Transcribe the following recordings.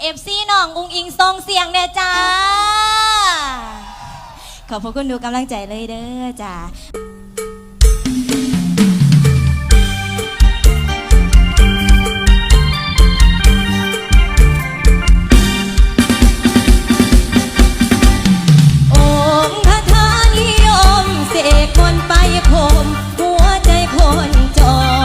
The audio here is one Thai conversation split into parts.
เอฟซีน้องอุ้งอิงทรงเสียงเนี่ยจ้า ขอบพระคุณดูกำลังใจเลยเด้อจ้าคนไปผมหัวใจคนจอ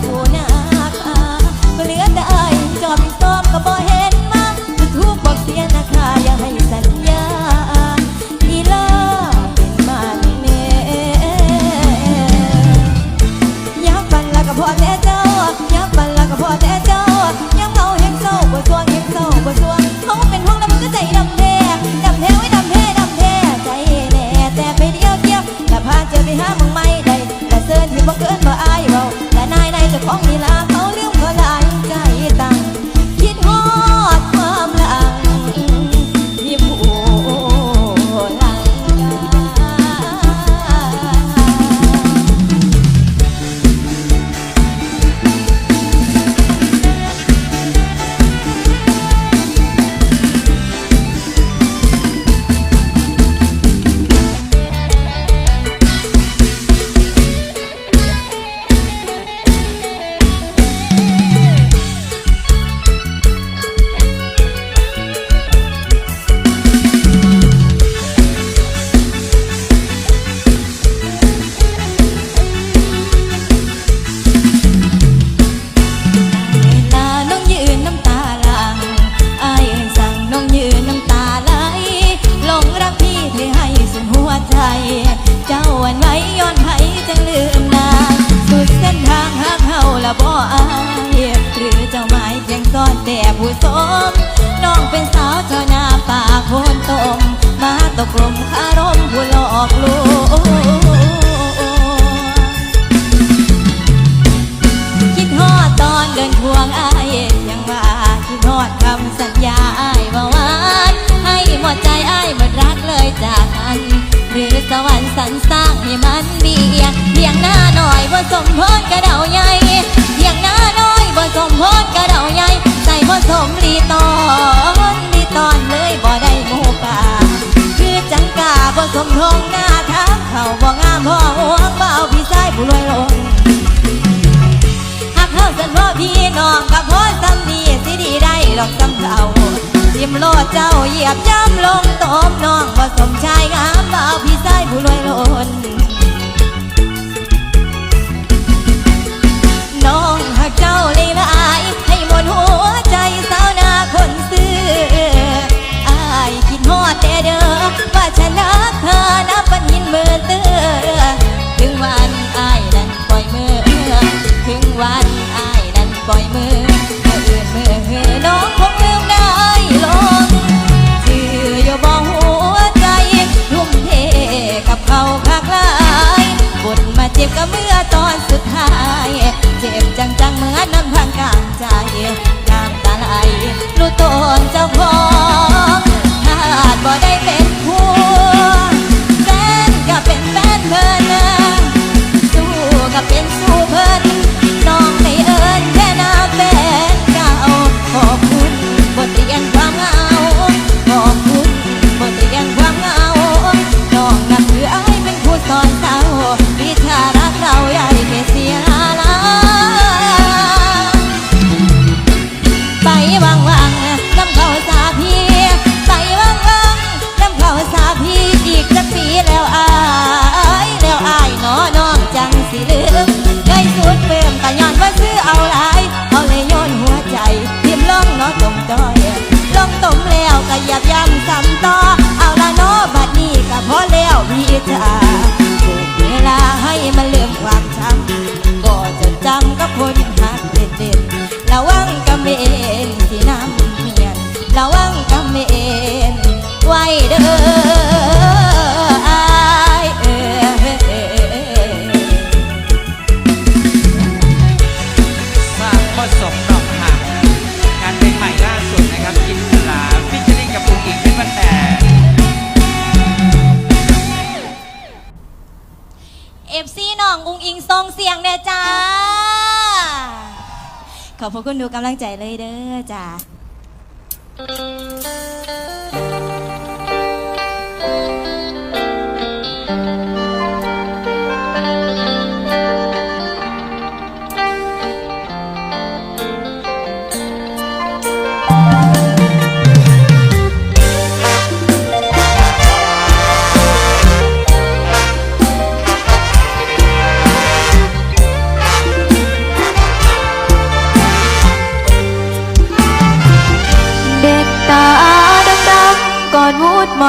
bajo พคนตมมาตกลมคารมผู้หลอกลวงคิดฮอดตอนเดินทวงอายยังว่าคิดฮอดคำสัญญาอายว่าหวานให้หมดใจอายหมดรักเลยจากกันหรือสวรรค์สรรสร้างให้มันดีเพียงหน้าหน่อยว่าสมพรกระเดาใหญ่เพียงหน้าน้อยว่าสมพรกระเดาใหญ่ใจว่าสมรีตอน ตอนเลยบ่ได้หมูป่าคือจังกาบ่สมทงหน้าทักเขาบ่งามพ่อห่วงบ่เอาพี่ชายผู้รวยลงหากเขาสันพ่อพี่น้องกับพ่อสำนีสิดีได้ดอกสำเขาทิมโลดเจ้าเหยียบย่ำลงตบน้องบ่สมชายงามเอาพี่ชายผู้รวยลนน้องหักเจ้าเลยลายให้หมดหัวิงทรงเสียงเนี่ยจ้า ขอบพระคุณดูกำลังใจเลยเด้อจ้า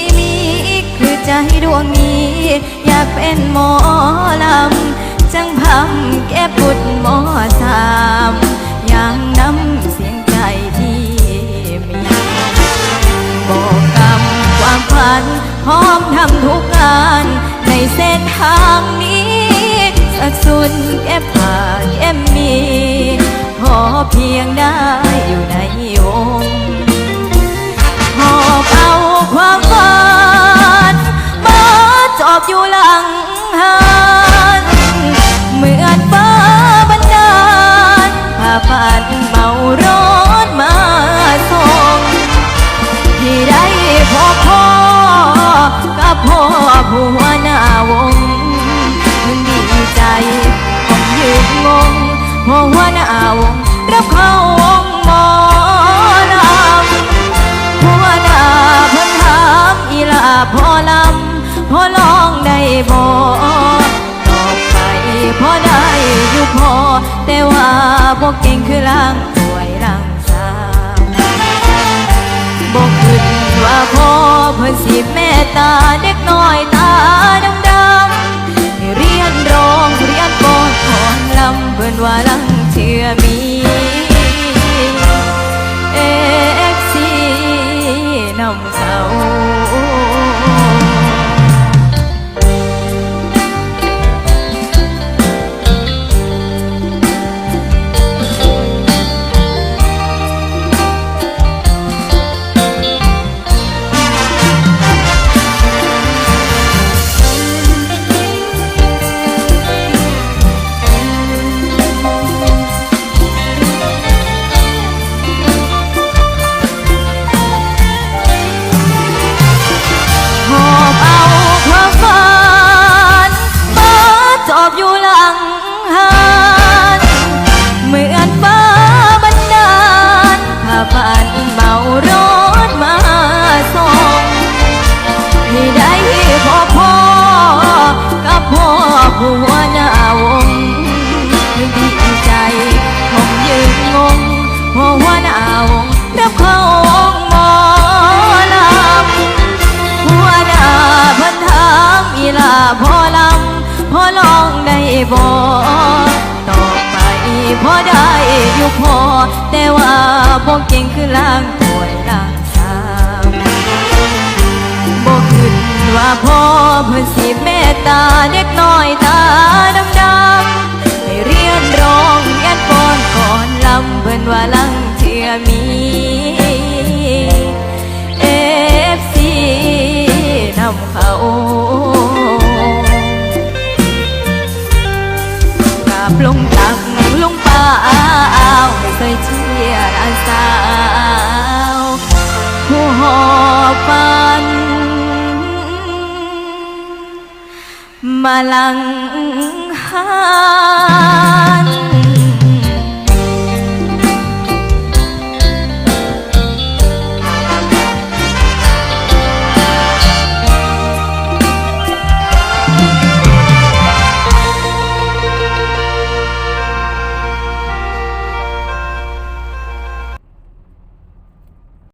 ่ ใจดวงนี้ อยากเป็นหมอลำ จังพำแก้ปุดหมอสามอย่างน้ำเสียงใจที่มี บอกกรรมความฝันพร้อมทำทุกงาน ในเส้นทางนี้สักสุนแก้ผ่าแก้มี พอเพียงได้ งพ่อหัวหน้าวงรับเข้าวงหมอลำหัวหน้าพิ่นถามอีลาพ่อลำพ่อลองได้บ่ตอบไปพ่อได้อยู่พอ แต่ว่าบ่เก่งคือล่างสวยล่างสาวบอกขึ้นว่าพ่อเพิ่นสิเมตตาเด็กน้อยตาดำ ว่าลังเชื่อมีเอ็กซีนำเขา หัวหน้าวงดีใจผมยืนงงพ่อหัวหน้าวงรับเข้าวงหมอลำหัวหน้าพันถามอีลาพอลำพอลองได้บ่ต่อไปพอได้อยู่พอ แต่ว่าบ่เก่งคือล้างถ้วยล้าง พ่อเพิ่นสิเมตตาเด็กน้อยตาดำดำให้เรียนร้องเรียนฟ้อนก่อนลำเพิ่นว่าลังเชื่อมี